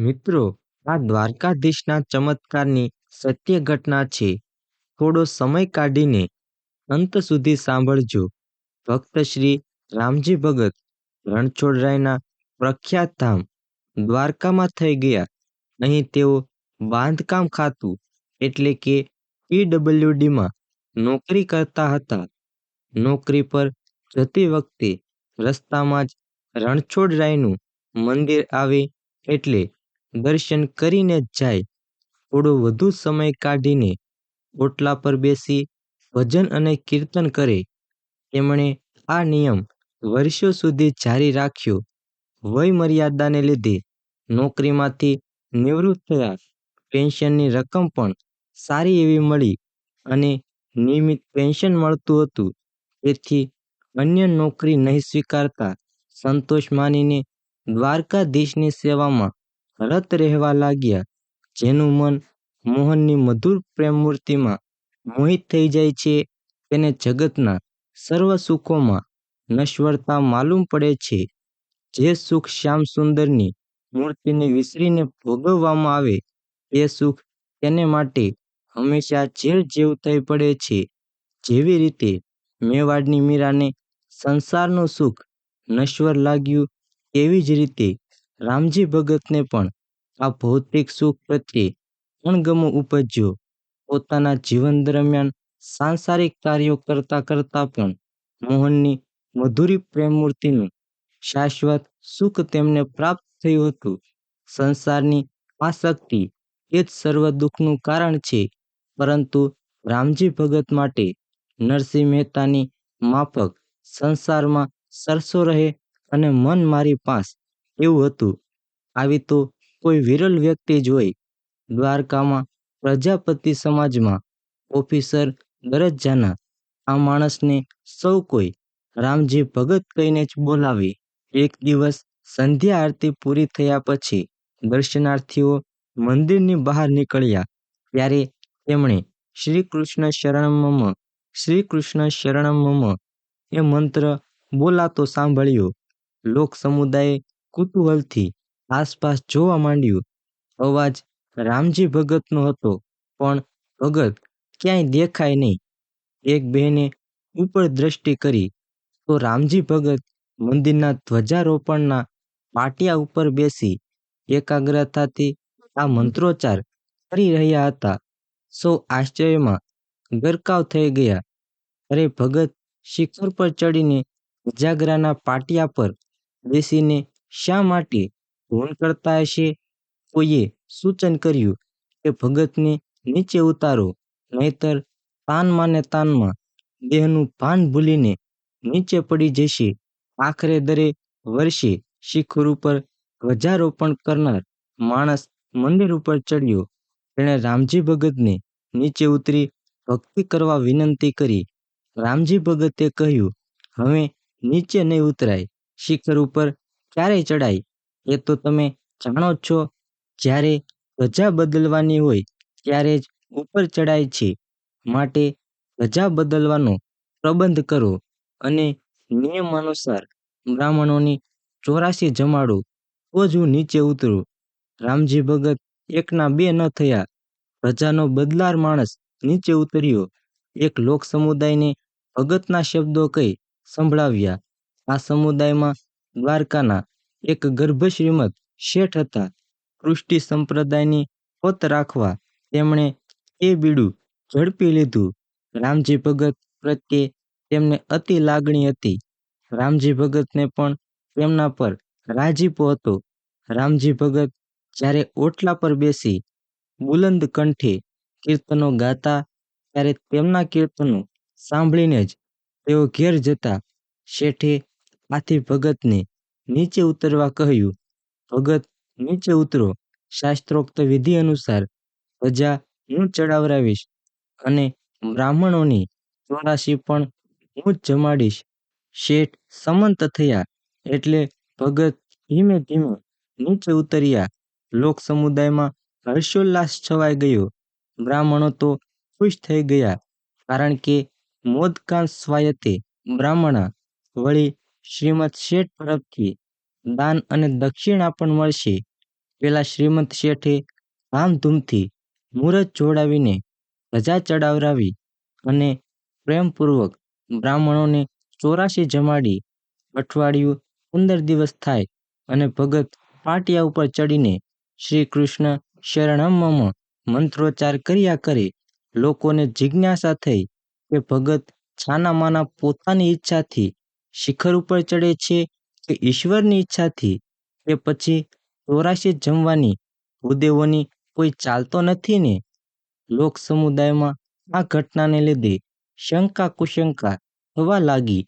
મિત્રો, આ દ્વારકાધીશના ચમત્કારની સત્ય ઘટના છે. થોડો સમય કાઢીને અંત સુધી સાંભળજો. ભક્ત શ્રી રામજી ભગત રણછોડરાયના પ્રખ્યાત ધામ, દ્વારકામાં થઈ ગયા. અહીં તેઓ બાંધકામ ખાતું, એટલે કે પીડબ્લ્યુડીમાં નોકરી કરતા હતા. નોકરી પર જતી વખતે રસ્તામાં જ રણછોડરાયનું મંદિર આવે એટલે દર્શન કરીને જાય. થોડો વધુ સમય કાઢીને ઓટલા પર બેસી ભજન અને કીર્તન કરે. તેમણે આ નિયમ વર્ષો સુધી જારી રાખ્યો. વય મર્યાદાને લીધે નોકરીમાંથી નિવૃત્ત થયા. પેન્શનની રકમ પણ સારી એવી મળી અને નિયમિત પેન્શન મળતું હતું. તેથી અન્ય નોકરી નહીં સ્વીકારતા સંતોષ માનીને દ્વારકાધીશની સેવામાં રત રહેવા લાગ્યા, જેનું મન મોહનની મધુર પ્રેમ મૂર્તિમાં મોહિત થઈ જાય છે તેને જગતના સર્વ સુખોમાં નશ્વરતા માલુમ પડે છે. જે સુખ શ્યામ સુંદરની મૂર્તિને વિસરીને ભોગવવામાં આવે, તે સુખ તેને માટે હંમેશા ઝેર જેવું થઈ પડે છે. જેવી રીતે મેવાડની મીરાને સંસારનું સુખ નશ્વર લાગ્યું, તેવી જ રીતે રામજી ભગતને પણ આ ભૌતિક સુખ પ્રત્યે અણગમો ઉપજ્યો. પોતાના જીવન દરમિયાન સાંસારિક કાર્યો કરતા કરતા પણ મોહનની મધુરી પ્રેમમૂર્તિનું શાશ્વત સુખ તેમને પ્રાપ્ત થયું હતું. સંસારની આસક્તિ એ જ સર્વ દુઃખનું કારણ છે, પરંતુ રામજી ભગત માટે નરસિંહ મહેતાની માફક સંસારમાં સરસો રહે અને મન મારી પાસ એવું હતું. આવી તો કોઈ વિરલ વ્યક્તિ જોઈ દ્વારકામાં પ્રજાપતિ સમાજમાં ઓફિસર દરજ્જાના આ માણસને સૌ કોઈ રામજી ભગત કહીને જ બોલાવી. એક દિવસ સંધ્યા આરતી પૂરી થયા પછી દર્શનાર્થીઓ મંદિરની બહાર નીકળ્યા. ત્યારે તેમણે શ્રી કૃષ્ણ શરણમમ શ્રી કૃષ્ણ શરણમમ એ મંત્ર બોલાતો સાંભળ્યો. લોક સમુદાયે કુતૂહલથી આસપાસ જોવા માંડ્યું. અવાજ રામજી ભગતનો હતો, પણ ભગત ક્યાંય દેખાય નહીં. એક બહેને ઉપર દ્રષ્ટિ કરી, તો રામજી ભગત મંદિરના ધ્વજારોપણના પાટિયા ઉપર બેસી, એકાગ્રતાથી આ મંત્રોચ્ચાર કરી રહ્યા હતા. સૌ આશ્ચર્યમાં ગરકાવ થઈ ગયા. અરે ભગત શિખર પર ચડીને ઉજાગરાના પાટિયા પર બેસીને શા માટે ફોન કરતા હશે? કોઈએ સૂચન કર્યું કે ભગતને નીચે ઉતારો, નહીતર તાનમાં ને તાનમાં દેહનું ભાન ભૂલીને નીચે પડી જશે. આખરે દરે વર્ષે શિખર ઉપર ધ્વજારોપણ કરનાર માણસ મંદિર ઉપર ચડ્યો. તેણે રામજી ભગતને નીચે ઉતરી ભક્તિ કરવા વિનંતી કરી. રામજી ભગતે કહ્યું, હવે નીચે નહીં ઉતરાય. શિખર ઉપર ક્યારે ચડાય? એ તો તમે જાણો છો. જ્યારે ધજા બદલવાની હોય, ત્યારે જ ઉપર ચડાય છે. માટે ધજા બદલવાનો પ્રબંધ કરો અને નિયમ અનુસાર બ્રાહ્મણોની ચોરાસી જમાડો. તો જ હું નીચે ઉતરું. રામજી ભગત એકના બે ન થયા. પ્રજાનો બદલાર માણસ નીચે ઉતર્યો. એક લોક સમુદાયને ભગતના શબ્દો કહી સંભળાવ્યા. આ સમુદાયમાં દ્વારકાના એક ગર્ભશ્રીમદ શેઠ હતા. કૃષ્ટિ સંપ્રદાયની પત રાખવા તેમણે એ બીડું ઝડપી લીધું. રામજી ભગત પ્રત્યે તેમને અતિ લાગણી હતી. રામજી ભગતને પણ તેમના પર રાજીપો હતો. રામજી ભગત જ્યારે ઓટલા પર બેસી બુલંદ કંઠે કીર્તનો ગાતા, ત્યારે તેમના કીર્તનો સાંભળીને જ તેઓ ઘેર જતા. શેઠે આથી ભગતને નીચે ઉતરવા કહ્યું, ભગત, નીચે ઉતરો. શાસ્ત્રોક્ત વિધિ અનુસાર ધજા હું ચડાવરાવીશ અને બ્રાહ્મણોની ચોરાશી પણ હું જ જમાડીશ. શેઠ સમંત થયા એટલે ભગત ધીમે ધીમે નીચે ઉતર્યા. લોક સમુદાયમાં હર્ષોલ્લાસ છવાઈ ગયો. બ્રાહ્મણો તો ખુશ થઈ ગયા, કારણ કે મોદકાંત સ્વાયતે બ્રાહ્મણા વળી શ્રીમદ શેઠ તરફથી દાન અને દક્ષિણા પણ મળશે. પેલા શ્રીમંત શેઠે ધામધૂમથી મુહૂર્ત જોડાવીને ધજા ચડાવરાવી અને પ્રેમપૂર્વક બ્રાહ્મણોને ચોરાશી જમાડી અઠવાડિયું પંદર દિવસ થાય અને ભગત પાટિયા ઉપર ચડીને શ્રી કૃષ્ણ શરણમ મંત્રોચ્ચાર કર્યા કરે. લોકોને જિજ્ઞાસા થઈ કે ભગત છાનામાના પોતાની ઈચ્છાથી શિખર ઉપર ચડે છે કે ઈશ્વરની ઈચ્છાથી કે પછી ચોરાશી જમવાની ભૂદેવોની કોઈ ચાલતો નથી ને? લોક સમુદાયમાં આ ઘટનાને લીધે શંકા કુશંકા થવા લાગી.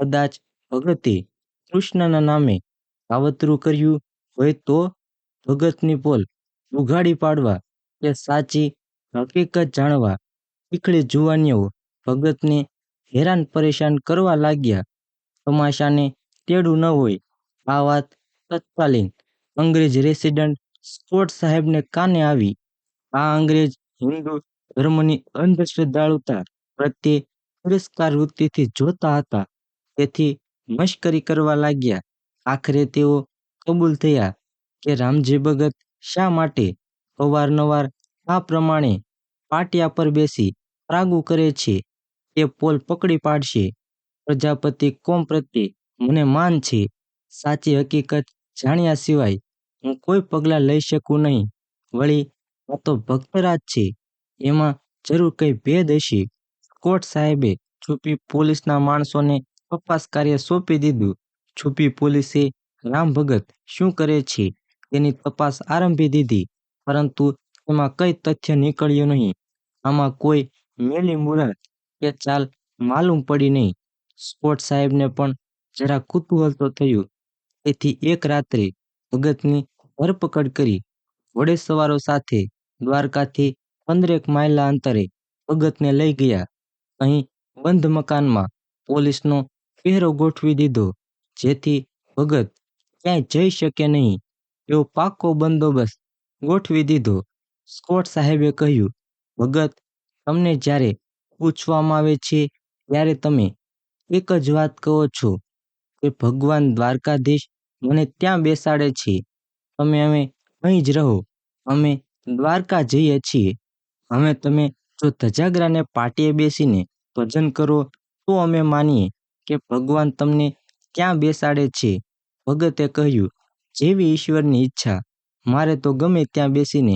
કદાચ ભગતે કૃષ્ણના નામે કાવતરું કર્યું હોય તો ભગતની પોલ ઉઘાડી પાડવા કે સાચી, હકીકત જાણવા ચીખળી જુવાનીઓ ભગતને હેરાન પરેશાન કરવા લાગ્યા. તમાશાને તેડું ન હોય. આ વાત તત્કાલીન અંગ્રેજ રેસિડન્ટ સ્કોટ સાહેબને કાને આવી? આ અંગ્રેજ હિન્દુ ધર્મની અંધશ્રદ્ધાળુતા પ્રત્યે તિરસ્કાર વૃત્તિથી જોતા હતા. તેથી મશ્કરી કરવા લાગ્યા. આખરે તેઓ કબૂલ થયા કે રામજી ભગત શા માટે અવારનવાર આ પ્રમાણે પાટિયા પર બેસી પ્રાગુ કરે છે તે પોલ પકડી પાડશે? પ્રજાપતિ કોમ પ્રત્યે મને માન છે. સાચી હકીકત જાણ્યા સિવાય હું કોઈ પગલાં લઈ શકું નહીં. વળી આ તો ભક્તરાજ છે. એમાં જરૂર કંઈ ભેદ હશે? કોર્ટ સાહેબે છુપી પોલીસના માણસોને તપાસ કાર્ય સોંપી દીધું. છુપી પોલીસે રામ ભગત શું કરે છે? તેની તપાસ આરંભી દીધી. પરંતુ એમાં કંઈ તથ્ય નીકળ્યું નહીં. આમાં કોઈ મેલી મુરત કે ચાલ માલુમ પડી નહીં. સ્કોટ સાહેબને પણ જરા કુતૂહલ તો થયું. તેથી એક રાત્રે ભગતની ધરપકડ કરી ઘોડેસવારો સાથે દ્વારકાથી પંદરેક માઇલના અંતરે ભગતને લઈ ગયા. અહીં બંધ મકાનમાં પોલીસનો પહેરો ગોઠવી દીધો, જેથી ભગત ક્યાંય જઈ શકે નહીં. એવો પાકો બંદોબસ્ત ગોઠવી દીધો. સ્કોટ સાહેબે કહ્યું, ભગત, તમને જ્યારે પૂછવામાં આવે છે, ત્યારે તમે એક જ વાત કહો છો કે ભગવાન દ્વારકાધીશ મને ત્યાં બેસાડે છે. તમે અમે અહીં જ રહો. અમે દ્વારકા જઈએ છીએ. અમે તમે જો ધજાગરાને પાટીએ બેસીને ભજન કરો, તો અમે માનીએ કે ભગવાન તમને ક્યાં બેસાડે છે. ભગતે કહ્યું, જેવી ઈશ્વરની ઈચ્છા, મારે તો ગમે ત્યાં બેસીને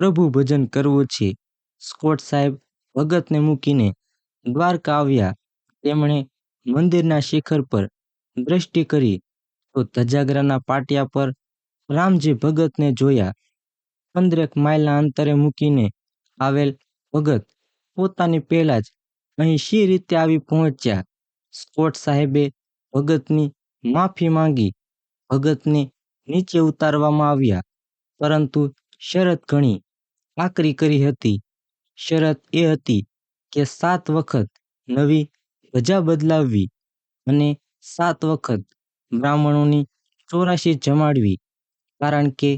પ્રભુ ભજન કરવું છે. સ્કોટ સાહેબ ભગતને મૂકીને દ્વારકા આવ્યા. તેમણે મંદિરના શિખર પર દ્રષ્ટિ કરી, તો ધજાગરાના પાટિયા પર રામજી ભગતને જોયા. પંદરેક માઇલના અંતરે મૂકીને આવેલ ભગત પોતાની પહેલા જ અહીં શી રીતે આવી પહોંચ્યા? સ્કોટ સાહેબે ભગતની માફી માંગી. ભગતને નીચે ઉતારવામાં આવ્યા, પરંતુ શરત ઘણી આકરી કરી હતી. શરત એ હતી કે સાત વખત નવી ધજા બદલાવવી અને સાત વખત બ્રાહ્મણોની ચોરાશી જમાડવી, કારણ કે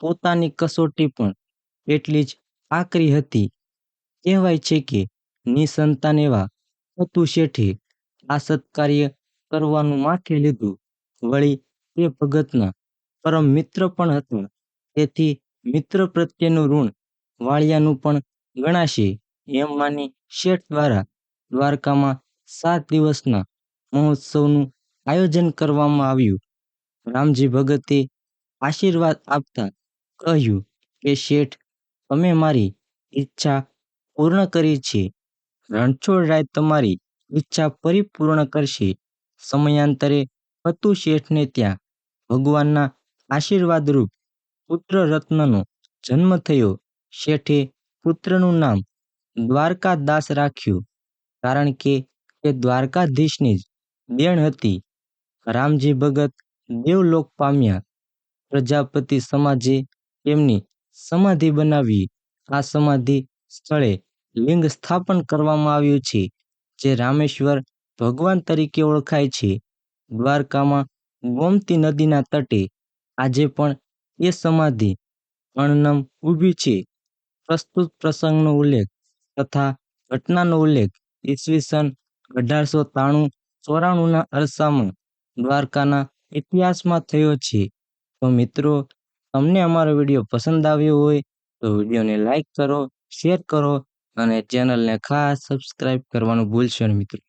પોતાની કસોટી પણ એટલી જ આકરી હતી. કહેવાય છે કે નિસંતાન એવા પતુ શેઠે આ સત્કાર્ય કરવાનું માથે લીધું. વળી તે ભગતના પરમ મિત્ર પણ હતા. તેથી મિત્ર પ્રત્યેનું ઋણ વાળિયાનું પણ ગણાશે એમ માની શેઠ દ્વારા દ્વારકામાં સાત દિવસના મહોત્સવનું આયોજન કરવામાં આવ્યું. રામજી ભગતે આશીર્વાદ આપતા કહ્યું કે, શેઠ તમે મારી ઈચ્છા પૂર્ણ કરી છે. રણછોડરાય તમારી ઈચ્છા પરિપૂર્ણ કરશે. સમયાંતરે ફતુ શેઠને ત્યાં ભગવાનના આશીર્વાદરૂપ પુત્ર રત્નનો જન્મ થયો. શેઠે પુત્રનું નામ દ્વારકાદાસ રાખ્યું, કારણ કે તે દ્વારકાધીશની જ દેણ હતી. રામજી ભગત દેવલોક પામ્યા. પ્રજાપતિ સમાજે તેમની સમાધિ બનાવી. આ સમાધિ સ્થળે લિંગ સ્થાપન કરવામાં આવ્યું છે, જે રામેશ્વર ભગવાન તરીકે ઓળખાય છે. દ્વારકામાં ગોમતી નદીના તટે આજે પણ એ સમાધિ અણનમ ઊભી છે. પ્રસ્તુત પ્રસંગનો ઉલ્લેખ તથા ઘટનાનો ઉલ્લેખ ઈસવીસન અઢારસો ત્રાણું ચોરાણુંના અરસામાં દ્વારકાના ઇતિહાસમાં થયો છે. તો મિત્રો, તમને અમારો વીડિયો પસંદ આવ્યો હોય તો વિડીયોને લાઇક કરો, શેર કરો અને ચેનલને ખાસ સબસ્ક્રાઇબ કરવાનું ભૂલશો નહીં મિત્રો.